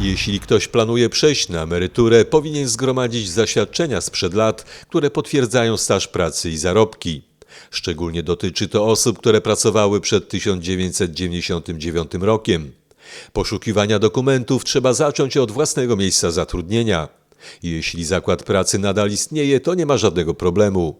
Jeśli ktoś planuje przejść na emeryturę, powinien zgromadzić zaświadczenia sprzed lat, które potwierdzają staż pracy i zarobki. Szczególnie dotyczy to osób, które pracowały przed 1999 rokiem. Poszukiwania dokumentów trzeba zacząć od własnego miejsca zatrudnienia. Jeśli zakład pracy nadal istnieje, to nie ma żadnego problemu.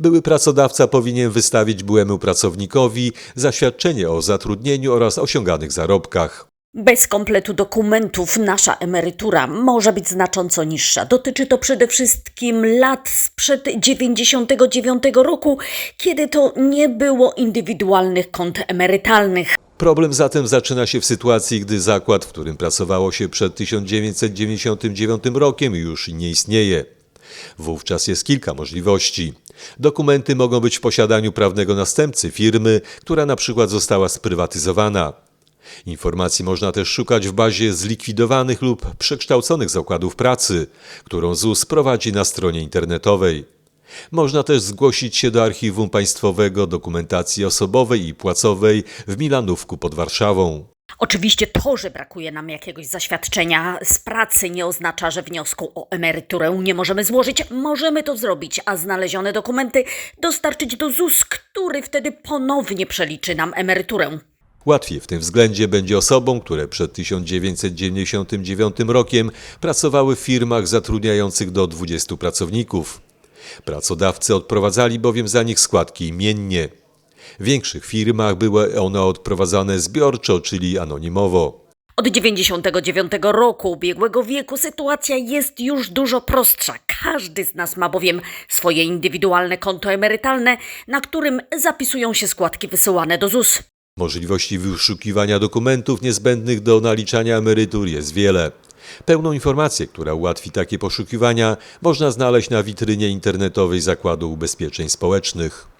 Były pracodawca powinien wystawić byłemu pracownikowi zaświadczenie o zatrudnieniu oraz osiąganych zarobkach. Bez kompletu dokumentów nasza emerytura może być znacząco niższa. Dotyczy to przede wszystkim lat sprzed 99 roku, kiedy to nie było indywidualnych kont emerytalnych. Problem zatem zaczyna się w sytuacji, gdy zakład, w którym pracowało się przed 1999 rokiem, już nie istnieje. Wówczas jest kilka możliwości. Dokumenty mogą być w posiadaniu prawnego następcy firmy, która na przykład została sprywatyzowana. Informacji można też szukać w bazie zlikwidowanych lub przekształconych zakładów pracy, którą ZUS prowadzi na stronie internetowej. Można też zgłosić się do Archiwum Państwowego Dokumentacji Osobowej i Płacowej w Milanówku pod Warszawą. Oczywiście to, że brakuje nam jakiegoś zaświadczenia z pracy nie oznacza, że wniosku o emeryturę nie możemy złożyć. Możemy to zrobić, a znalezione dokumenty dostarczyć do ZUS, który wtedy ponownie przeliczy nam emeryturę. Łatwiej w tym względzie będzie osobom, które przed 1999 rokiem pracowały w firmach zatrudniających do 20 pracowników. Pracodawcy odprowadzali bowiem za nich składki imiennie. W większych firmach były one odprowadzane zbiorczo, czyli anonimowo. Od 99 roku ubiegłego wieku sytuacja jest już dużo prostsza. Każdy z nas ma bowiem swoje indywidualne konto emerytalne, na którym zapisują się składki wysyłane do ZUS. Możliwości wyszukiwania dokumentów niezbędnych do naliczania emerytur jest wiele. Pełną informację, która ułatwi takie poszukiwania, można znaleźć na witrynie internetowej Zakładu Ubezpieczeń Społecznych.